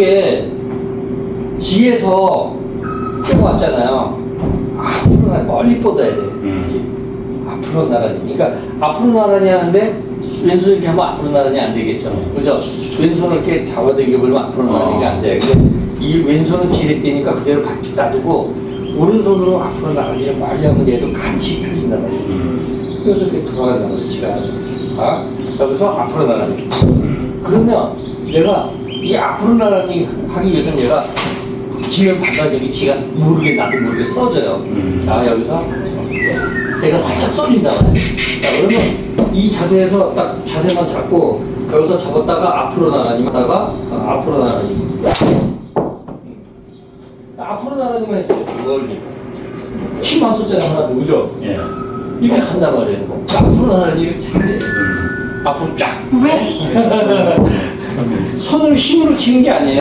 이게 뒤에서 쭉 왔잖아요. 앞으로 나 멀리 뻗어야 돼. 음. 앞으로 나란히. 그러니까 앞으로 나란히 하는데 왼손 이렇게 하면 앞으로 나란히 안 되겠죠. 그죠? 왼손을 이렇게 잡아당겨 버리면 앞으로 나란히가 안 돼. 이 왼손은 지렛대니까 그대로 바짝 놔두고 오른손으로 앞으로 나란히 빨리 하면 얘도 같이 펴진단 말이에요. 그래서 이렇게 돌아간단 말이에요. 지가 아, 여기서 앞으로 나란히. 그러면 내가 이 앞으로 나란히 하기 위해서는 얘가 지면 바닥이 지가 모르게 나도 모르게 써져요. 음. 자 여기서 내가 살짝 쏠린다. 자 그러면 이 자세에서 딱 자세만 잡고 여기서 접었다가 앞으로 나란히 하다가 어, 앞으로 나란히 앞으로 나란히만 했어요. 멀리 힘안 썼잖아요 하나도 그죠? 예. 이렇게 간단 말이에요. 앞으로 나란히 이렇게 잘해. 앞으로 쫙. 힘으로 치는 게 아니에요.